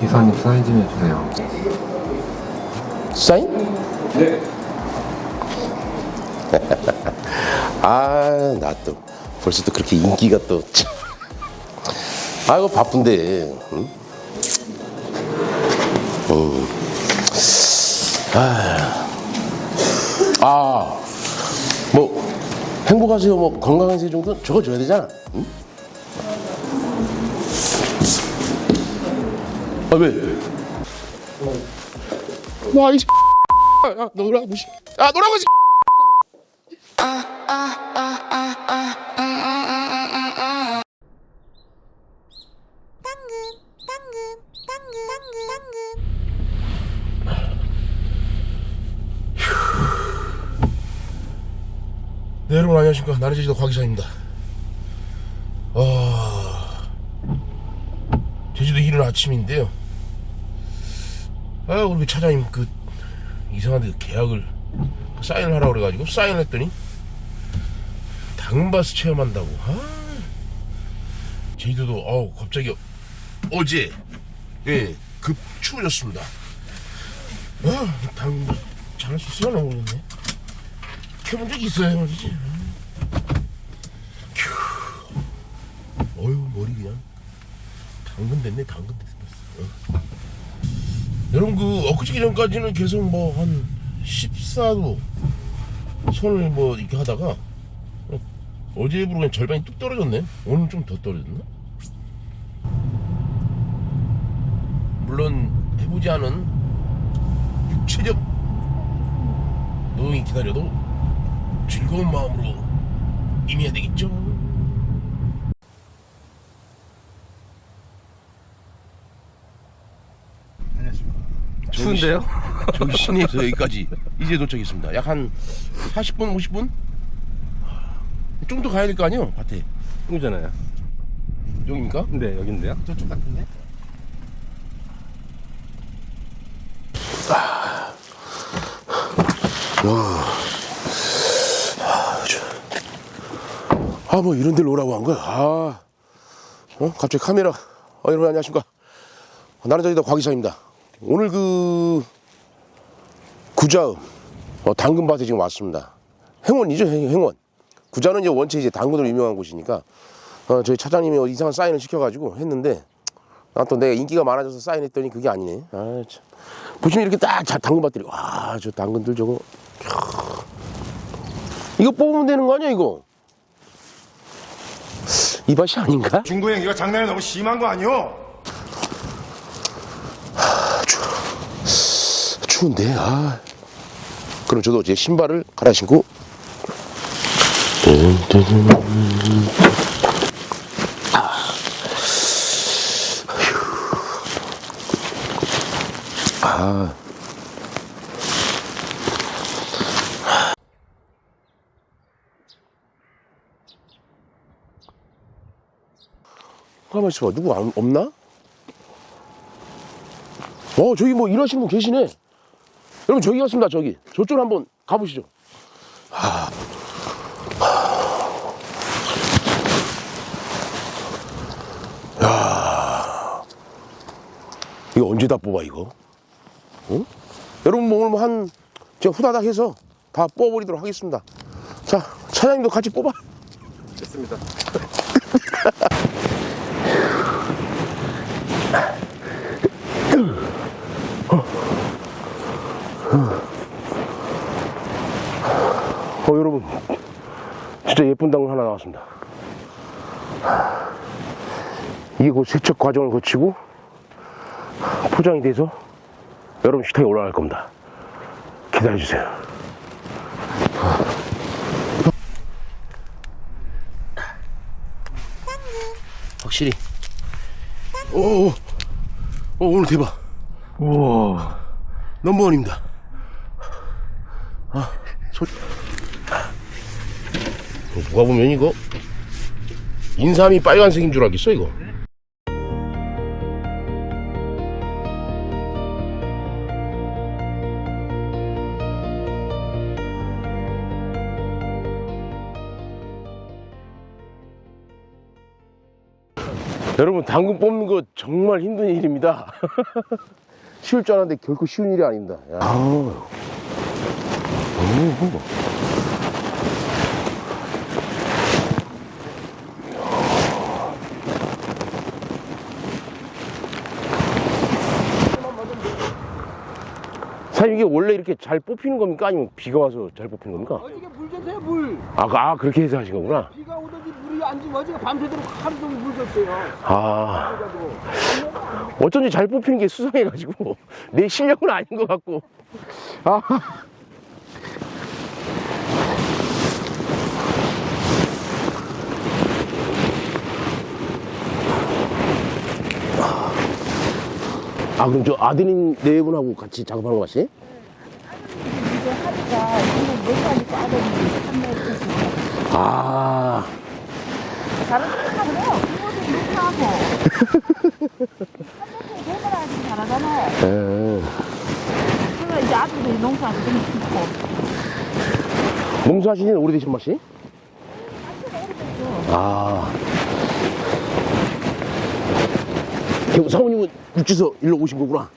기사님 사인 좀 해주세요. 사인? 네. 아, 나 또 벌써 또 그렇게 인기가 또. 참. 아이고 바쁜데. 응? 음. 아, 아, 뭐 행복하세요, 뭐 건강하세요 정도 적어줘야 되잖아. 응? 아 왜? 와이 야, 너라고 씨. 아 너라고 씨. 네, 여러분 안녕하십니까 나는 제주도 곽기사입니다. 아 제주도 이른 아침인데요. 아 우리 차장님 그 이상한데 계약을 사인을 하라고 그래가지고 사인을 했더니 당근바스 체험한다고. 아 제주도도 어 갑자기 어제 예급 추워졌습니다. 아 당근 잘할 수 있을까 모르겠네. 켜본 적 있어요 말이지. 큐. 어휴 머리 그냥 당근 됐네 당근 됐어. 어. 여러분 그 엊그저께 전까지는 계속 뭐 한 14도 손을 뭐 이렇게 하다가 어, 어제부로 그냥 절반이 뚝 떨어졌네. 오늘 좀 더 떨어졌나? 물론 해보지 않은 육체적 노동이 기다려도 즐거운 마음으로 임해야 되겠죠. 추운데요? 저기 시내에서 여기까지 이제 도착했습니다. 약 한 40분, 50분? 좀 더 가야 될 거 아니에요? 밭에. 이잖아요. 여기입니까? 네, 여긴데요. 저쪽 같은데? 아, 뭐 이런 데로 오라고 한 거야. 아, 어? 갑자기 카메라. 어, 여러분 안녕하십니까. 나는 저기다 곽이사입니다. 오늘 그 구자읍 어, 당근밭에 지금 왔습니다. 행원이죠, 행- 행원. 구자는 이제 원체 이제 당근으로 유명한 곳이니까 어, 저희 차장님이 이상한 사인을 시켜가지고 했는데 나또 내가 인기가 많아져서 사인했더니 그게 아니네. 아, 참. 보시면 이렇게 딱 자- 당근밭들이 와, 저 당근들 저거. 캬. 이거 뽑으면 되는 거 아니야, 이거? 이 밭이 아닌가? 중구 형 이거 장난이 너무 심한 거 아니오? 추운데, 아. 그럼 저도 이제 신발을 갈아 신고. 아. 가만 있어봐. 누구 안- 없나? 어, 저기 뭐 일하시는 분 계시네. 여러분 저기 갔습니다 저기 저쪽으로 한번 가보시죠 하... 야 이거 언제 다 뽑아 이거 어? 여러분 뭐 오늘 뭐 한 제가 후다닥 해서 다 뽑아버리도록 하겠습니다 자 차장님도 같이 뽑아 됐습니다. 어 여러분 진짜 예쁜 당근 하나 나왔습니다. 곧 세척 과정을 거치고 포장이 돼서 여러분 식탁에 올라갈 겁니다. 기다려주세요. 확실히. 오, 오, 오 오늘 대박. 우와. 넘버원입니다. 아, 소... 이거 누가 보면 이거 인삼이 빨간색인 줄 알겠어 이거 여러분 당근 뽑는 거 정말 힘든 일입니다 쉬울 줄 알았는데 결코 쉬운 일이 아닙니다 야. 아우. 음, 오, 오. 사장님 이게 원래 이렇게 잘 뽑히는 겁니까? 아니면 비가 와서 잘 뽑히는 겁니까? 어저께 물 줬어요 물 아, 그- 아 그렇게 해서 하신 거구나. 비가 오더니 물이 안 지고 어저께 밤새도록 하루 종일 물 줬어요 아 그래가지고 어쩐지 잘 뽑히는 게 수상해가지고 내 실력은 아닌 것 같고 아 아, 그럼 저 아드님 네 분하고 같이 작업하는 거 같이? 이제 하루가 지금 몇 살이고 아들이 한명 있으시고 아, 다른 다 그래요. 부모도 농사하고 한명씩 대면 아직 잘하잖아요. 에. 그래서 이제 아들들이 농사하고 좀 좋고 농사하신 지는 오래되신 맛이? 아. 결국 사모님은 육지서 일로 오신 거구나.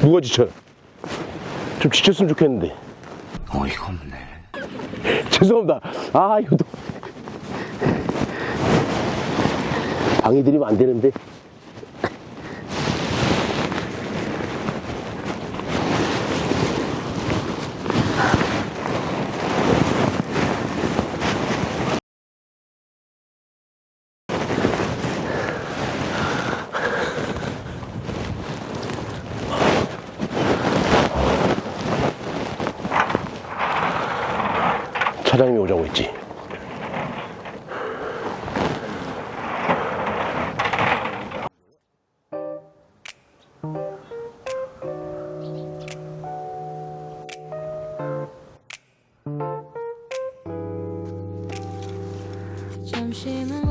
누가 지쳐요? 좀 지쳤으면 좋겠는데. 어이가 없네 죄송합니다. 아, 이거 또. 방해 드리면 안 되는데. 차장님이 오자고 했지. 점심은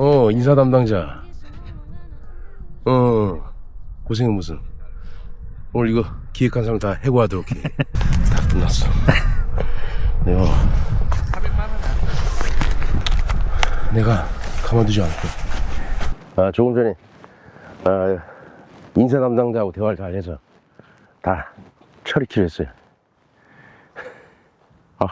어, 인사 담당자. 어, 고생은 무슨. 오늘 이거 기획한 사람 다 해고하도록 해. 다 끝났어. 내가. 내가 가만두지 않을 거야. 아, 조금 전에, 아, 인사 담당자하고 대화를 잘 해서 다 처리키로 했어요. 아,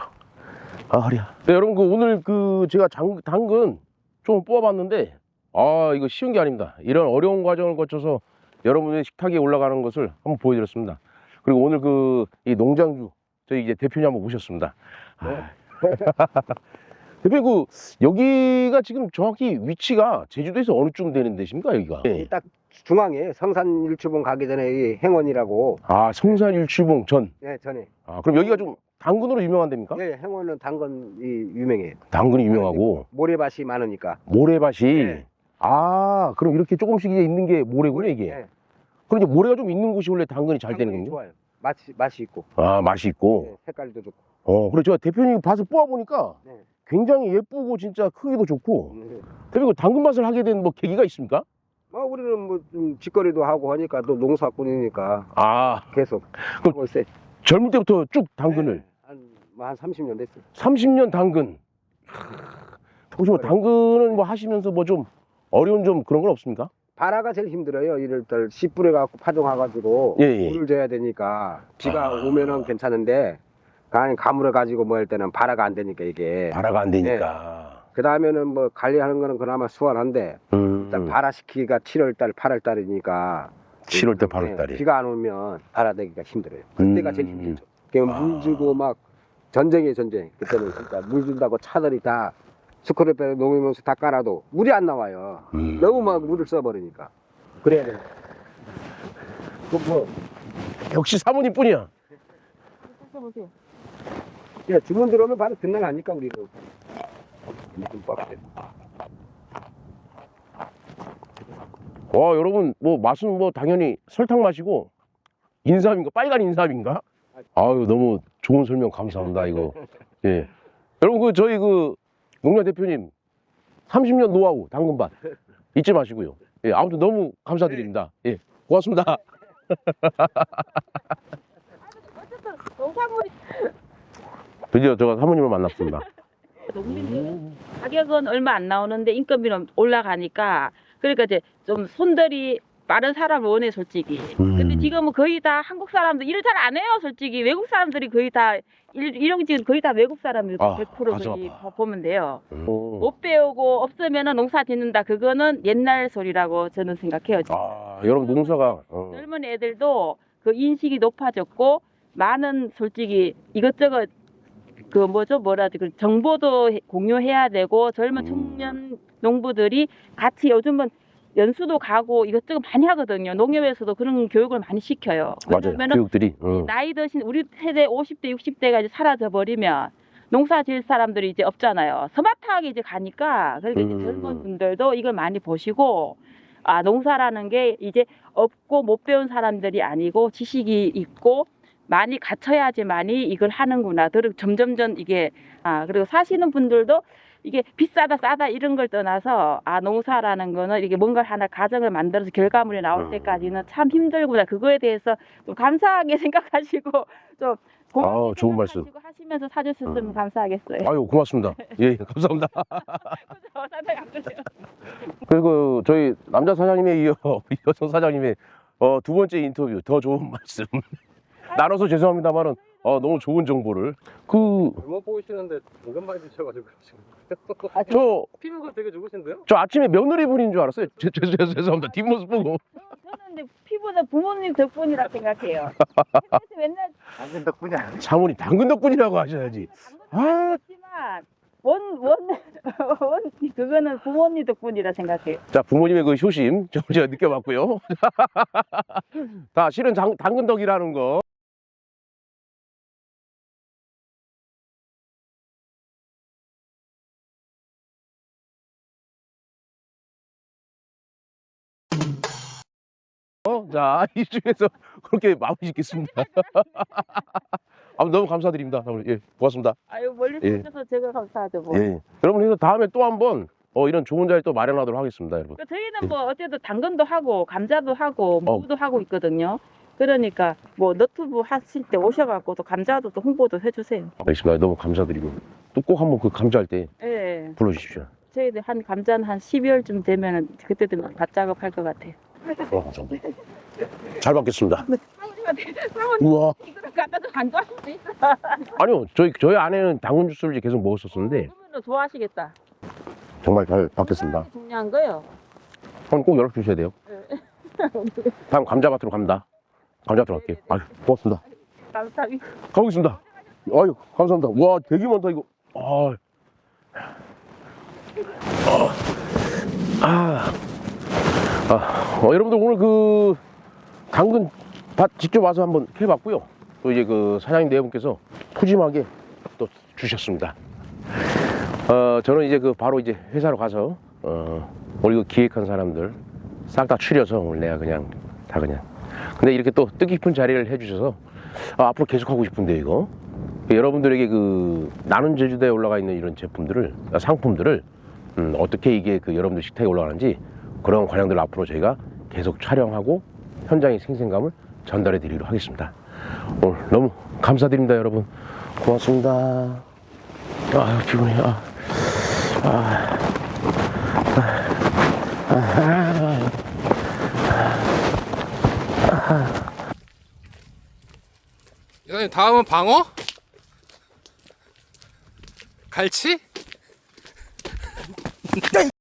아, 허리야. 네, 여러분, 그 오늘 그 제가 장, 당근 좀 뽑아봤는데, 아, 이거 쉬운 게 아닙니다. 이런 어려운 과정을 거쳐서 여러분의 식탁에 올라가는 것을 한번 보여드렸습니다. 그리고 오늘 그, 이 농장주, 저희 이제 대표님 한번 모셨습니다. 아. 대표님, 그, 여기가 지금 정확히 위치가 제주도에서 어느 쯤 되는 데십니까, 여기가? 예. 딱 중앙에 성산 일주봉 가기 전에 이 행원이라고 아, 성산 일출봉 전. 예 전에 아, 그럼 여기가 좀 당근으로 유명한 데입니까? 예 행원은 당근이 유명해요 당근이 유명하고, 모래밭이 많으니까 모래밭이. 예. 아, 그럼 이렇게 조금씩 이제 있는 게 모래군요, 이게. 예, 그럼 이제 모래가 좀 있는 곳이 원래 당근이 잘 되는 건가요? 좋아요 맛이 맛이 있고 아, 맛이 있고. 예, 색깔도 좋고 어, 그래, 제가 대표님 밭을 뽑아 보니까 네. 굉장히 예쁘고 진짜 크기도 좋고. 음, 대표님, 그 당근 밭을 하게 된 뭐 계기가 있습니까? 뭐 우리는 뭐 좀 직거리도 하고 하니까 또 농사꾼이니까 아, 계속 그- 하고 있어요 젊을 때부터 쭉 당근을. 한 뭐한 30년 됐어요 30년 당근. 혹시 뭐 당근은 뭐 하시면서 뭐 좀 어려운 점 그런 건 없습니까? 바라가 제일 힘들어요. 이럴 때 씨 뿌려갖고 파종해가지고 예, 예. 물을 줘야 되니까 비가 아. 오면은 괜찮은데 아니 가물어 가지고 뭐 할 때는 바라가 안 되니까 이게 바라가 안 되니까. 그 다음에는 뭐 관리하는 거는 그나마 수월한데 음, 일단 바라 시키기가 7월달, 8월달이니까 7월 달, 8월달이. 비가 안 오면 바라되기가 힘들어요. 음. 그때가 제일 힘들죠. 그냥 아. 물 주고 막 전쟁이에요 전쟁. 그때는 진짜 물 준다고 차들이 다 스크랩에 녹이면서 다 깔아도 물이 안 나와요. 음. 너무 막 물을 써버리니까. 그래야 돼. 뭐, 역시 사모님 뿐이야. 보세요. 야, 주문 들어오면 바로 듣는 거 아니까, 우리도. 좀 빡세. 와 여러분 뭐 맛은 뭐 당연히 설탕 맛이고 인삼인가 빨간 인삼인가? 아유 너무 좋은 설명 감사합니다 이거. 예. 여러분 그 저희 그 농장 대표님 30년 노하우 당근밭 잊지 마시고요. 예 아무튼 너무 감사드립니다. 예 고맙습니다. 드디어 제가 사모님을 만났습니다. 가격은 얼마 안 나오는데 인건비는 올라가니까 그러니까 이제 좀 손들이 빠른 사람을 원해 솔직히. 음. 근데 지금은 거의 다 한국 사람들 일을 잘 안 해요 솔직히 외국 사람들이 거의 다 일, 일용직은 거의 다 외국 사람이고 아, 100% 가슴 거의 아파. 보면 돼요. 오. 못 배우고 없으면은 농사 짓는다 그거는 옛날 소리라고 저는 생각해요. 아 여러분 농사가 어. 젊은 애들도 그 인식이 높아졌고 많은 솔직히 이것저것 그 뭐죠 뭐라지 그 정보도 해- 공유해야 되고 젊은 음. 청년 농부들이 같이 요즘은 연수도 가고 이것저것 많이 하거든요. 농협에서도 그런 교육을 많이 시켜요. 맞아요 교육들이 어. 나이 드신 우리 세대 50대 60대가 이제 사라져 버리면 농사 지을 사람들이 이제 없잖아요. 스마트하게 이제 가니까 그러니까 이제 음. 젊은 분들도 이걸 많이 보시고 아 농사라는 게 이제 없고 못 배운 사람들이 아니고 지식이 있고 많이 갖춰야지만이 이걸 하는구나. 점점점 이게 아 그리고 사시는 분들도 이게 비싸다 싸다 이런 걸 떠나서 아 농사라는 거는 이게 뭔가 하나 가정을 만들어서 결과물이 나올 음. 때까지는 참 힘들구나. 그거에 대해서 좀 감사하게 생각하시고 좀 고맙게 아우, 좋은 말씀. 하시면서 사주셨으면 음. 감사하겠어요. 아유 고맙습니다. 예 감사합니다. 그리고 저희 남자 사장님에 이어 우리 여성 사장님의 어, 두 번째 인터뷰 더 좋은 말씀 나눠서 죄송합니다만은 어, 너무 좋은 정보를 그저 잘못 보이시는데 당근만 드셔가지고 그러시는 거예요? 아, 저 피부가 되게 좋으신데요? 아침에 며느리 분인 줄 알았어요. 죄, 죄, 죄, 죄송합니다. 뒷모습 보고 저는 근데 피부는 부모님 덕분이라 생각해요. 그래서 맨날 당신 덕분이 아니야. 사모님 당근 덕분이라고 하셔야지. 아. 당근지만 원, 원, 원, 그거는 부모님 덕분이라 생각해요. 자 부모님의 그 효심 저 제가 느껴봤고요. 다 실은 당, 당근 덕이라는 거. 자, 이 중에서 그렇게 마무리 짓겠습니다. 아, 너무 감사드립니다. 예, 고맙습니다. 아유, 멀리 예. 오셔서 제가 감사하죠, 뭐. 예. 여러분, 그래서 다음에 또 한번 어, 이런 좋은 자리 또 마련하도록 하겠습니다, 여러분. 그 저희는 뭐 어쨌든 당근도 하고 감자도 하고 어. 무도 하고 있거든요. 그러니까 뭐 너튜브 하실 때 오셔갖고 또 감자도 또 홍보도 해주세요. 알겠습니다. 너무 감사드리고. 또 꼭 한번 그 감자 할 때 예. 불러주십시오. 저희들 한 감자는 한 12월쯤 되면은 그때 되면 밭 작업할 것 같아요. 어, 감사합니다. 잘 받겠습니다. 사모님 우와. 이거 갖다 좀 간과할 수 있어. 아니요, 저희, 저희 아내는 당근 주스를 계속 먹었었는데, 그러면 좋아하시겠다. 정말 잘 받겠습니다. 중요한 거요. 한번 꼭 연락 주셔야 돼요. 다음 감자밭으로 갑니다. 감자밭으로 갈게요. 아유, 고맙습니다. 감사합니다. 가보겠습니다. 아유, 감사합니다. 와, 되게 많다, 이거. 아, 아, 아, 어, 여러분들 오늘 그 당근 밭 직접 와서 한번 해봤고요. 또 이제 그 사장님 네 분께서 푸짐하게 또 주셨습니다. 어, 저는 이제 그 바로 이제 회사로 가서 어, 오늘 이거 기획한 사람들 싹 다 추려서 오늘 내가 그냥 다 그냥. 근데 이렇게 또 뜻깊은 자리를 해주셔서 아, 앞으로 계속 하고 싶은데 이거 여러분들에게 그 나는 제주도에 올라가 있는 이런 제품들을 아, 상품들을 음, 어떻게 이게 그 여러분들 식탁에 올라가는지 그런 관영들 앞으로 저희가 계속 촬영하고 현장의 생생감을 전달해 드리도록 하겠습니다. 오늘 너무 감사드립니다, 여러분. 고맙습니다. 아, 피곤해. 아, 아, 이사님 다음은 방어? 갈치?